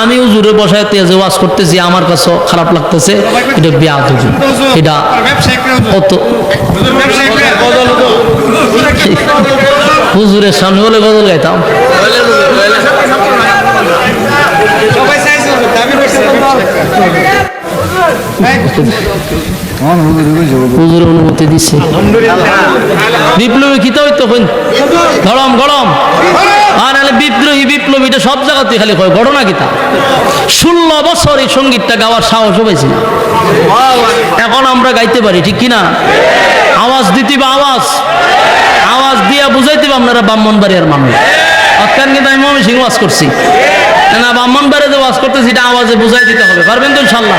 আমি উজুরে বসায় তেজে ওয়াজ করতেছি, আমার কাছে খারাপ লাগতেছে। এটা বিয়াদ এটা কত হুজুরের সামনে হলে গজল গাইতাম। হুজুর অনুমতি দিচ্ছে বিপ্লবী গরম গরম। আর নাহলে বিদ্রোহী বিপ্লবী এটা সব জায়গাতে খালি হয় ঘটনা ষোলো বছর এই সঙ্গীতটা গাওয়ার সাহস এখন আমরা গাইতে পারি, ঠিক কিনা? আওয়াজ দিতে বা আওয়াজ। আওয়াজ দিয়া বুঝাইতে বা আপনারা ব্রাহ্মণবাড়িয়ার মানুষ। অত্যান কিন্তু আমি মমি সিং ওয়াজ করছি। না ব্রাহ্মণবাড়িতে ওয়াজ করতেছি, এটা আওয়াজে বুঝাই দিতে হবে। পারবেন তো ইনশাল্লাহ?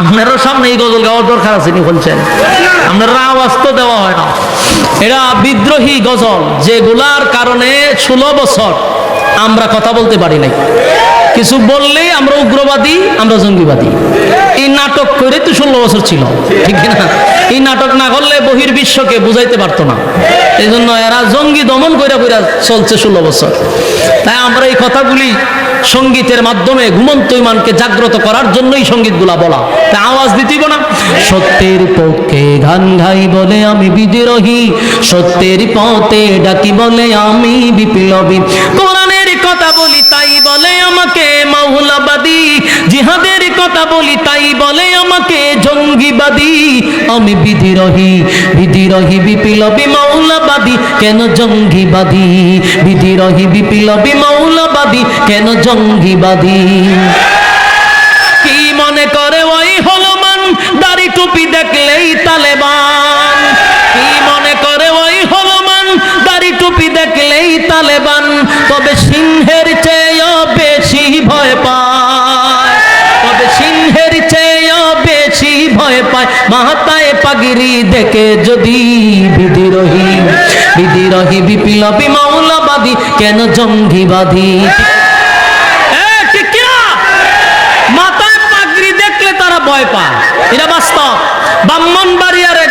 আপনারও সামনে এই গজল গাওয়ার দরকার আছে নি বলছেন। আপনারা আওয়াজ তো দেওয়া হয় না। এরা বিদ্রোহী গজল, যেগুলার কারণে ষোলো বছর আমরা কথা বলতে পারি নাই। কিছু বললেই আমরা উগ্রবাদী, আমরা জঙ্গিবাদী। এই নাটক করে তো ষোলো বছর ছিল, ঠিক না এই নাটক না করলে বহির বিশ্বকে বুঝাইতে পারতো না। এই জন্য এরা জঙ্গি দমন করে করে চলছে ষোলো বছর। তাই আমরা এই কথাগুলি সঙ্গীতের মাধ্যমে ঘুমন্ত ইমানকে জাগ্রত করার জন্যই সঙ্গীতগুলা বলা। তা আওয়াজ দিতেই না? সত্যের পক্ষে গান গাই বলে আমি বিদ্রোহী। সত্যের পথে ডাকি বলে আমি বিপ্লবী। কোরআনের কথা বলি তাই বলে আমাকে মৌলবাদী জিহাদের কথা বলি, তাই বলে আমাকে, জঙ্গিবাদী। আমি বিধিরহী বিধিরহী বিপ্লবী, মাওলাবাদী। কেন জঙ্গিবাদী? বিধিরহী বিপ্লবী, মাওলাবাদী। কেন জঙ্গিবাদী? ভয় পায় মাহাতায় পাগিরি দেখে যদি বিপ্লবী মাওলাবাদী, কেন জঙ্গিবাদী?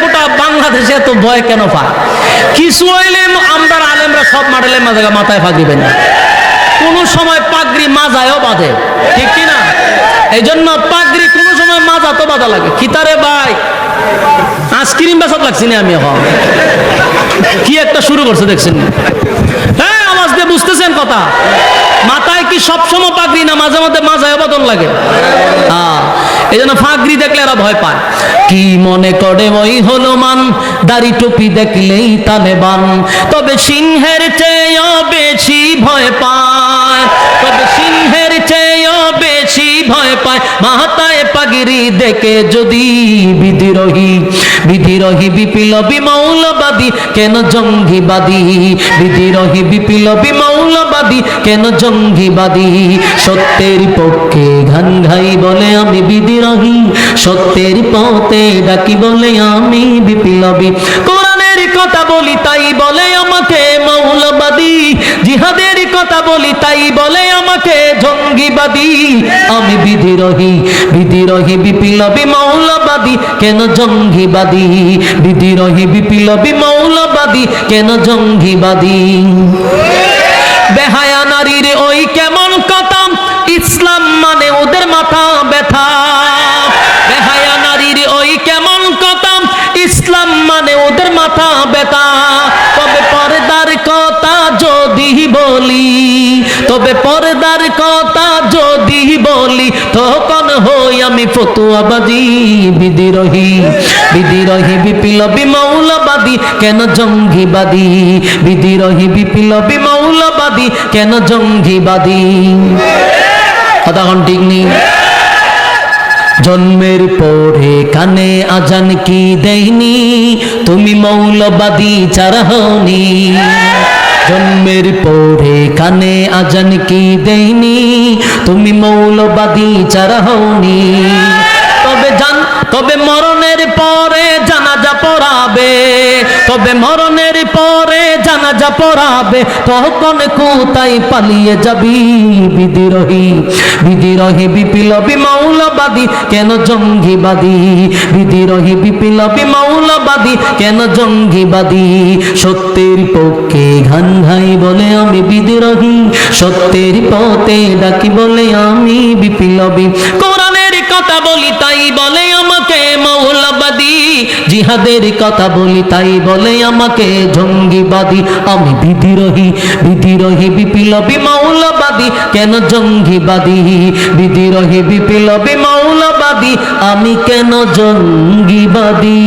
গোটা বাংলাদেশে এত ভয় কেন পায়? কিছু হইলে আমরা আলেমরা সব মাডেলের মাঝে মাথায় পাগড়ি বেঁধে কোন সময় পাগড়ি মাজায়ও বাঁধে। ঠিক কিনা? এই জন্য পাগড়ি মাজা লাগে। ভাই, আইসক্রিম বেসত লাগছি না আমি এখন। কি একটা শুরু করছে দেখছেন? হ্যাঁ আওয়াজ দিয়ে বুঝতেছেন কথা। মাথায় কি সবসময় পাগড়ি না মাঝে মাঝে লাগে? হ্যাঁ এই জন্য দেখলে এরা ভয় পায়। কি মনে করে ওই দাড়ি টুপি দেখলেই তালেবান তবে সিংহের চেয়েও বেশি ভয় পায়। তবে সিংহের চেয়েও বেশি ভয় পায়। মাথায় পাগিরি দেখে যদি বিধিরোহী বিধিরোহী বিপ্লবী মৌলবাদী, কেন জঙ্গিবাদী? বিধিরোহী বিপ্লবী মৌলবাদী, কেন জঙ্গিবাদী? সত্যের পক্ষে ঘান ঘাই বলে আমি বিধিরোহী, সত্যের পথে ডাকি বলে আমি বিপ্লবী। কথা বলি, তাই বলে আমাকে মৌলবাদী। জিহাদের কথা বলি, তাই বলে আমাকে জঙ্গিবাদী। আমি বিধিরহী বিধিরহী, বিপ্লবী, মৌলবাদী। কেন জঙ্গিবাদী? বিধিরহী, বিপ্লবী, মৌলবাদী। কেন জঙ্গিবাদী? তবে পর্দার কথা যদি বলি, তখন হই আমি ফতুয়াবাদী বিদিরহী। বিদিরহী, বিপ্লবী, মৌলবাদী, কেন জঙ্গিবাদী? বিদিরহী, বিপ্লবী, মৌলবাদী, কেন জঙ্গিবাদী? কথা ঠিক নেই? জন্মের পরে কানে আজান কি দেয়নি? তুমি মৌলবাদী চারহনি জন্মের পরে কানে আজান কি দেইনি তুমি মৌলবাদী চারা হওনি। তবে জান, তবে মরণের পরে জানাজা পড়াবে। তবে মরণের পরে জানাজা পড়াবে। তখন কোথায় পালিয়ে যাবি বিধি রহি বিধি রহি বিপিল মৌলবাদী, কেন জঙ্গিবাদী? বিধি রহি বিপিল মৌলবাদী, কেন জঙ্গিবাদী? সত্যের পক্ষে ঘান ঘাই বলে আমি বিদ্রোহী, সত্যের পথে ডাকি বলে আমি বিপ্লবী। কোরআনের কথা বলি তাই বলে আমাকে মৌলবাদী, জিহাদের কথা বলি তাই বলে আমাকে জঙ্গিবাদী। আমি বিদ্রোহী বিদ্রোহী, বিপ্লবী, মৌলবাদী, কেন জঙ্গিবাদী? বিদ্রোহী, বিপ্লবী, মৌলবাদী, আমি কেন জঙ্গিবাদী?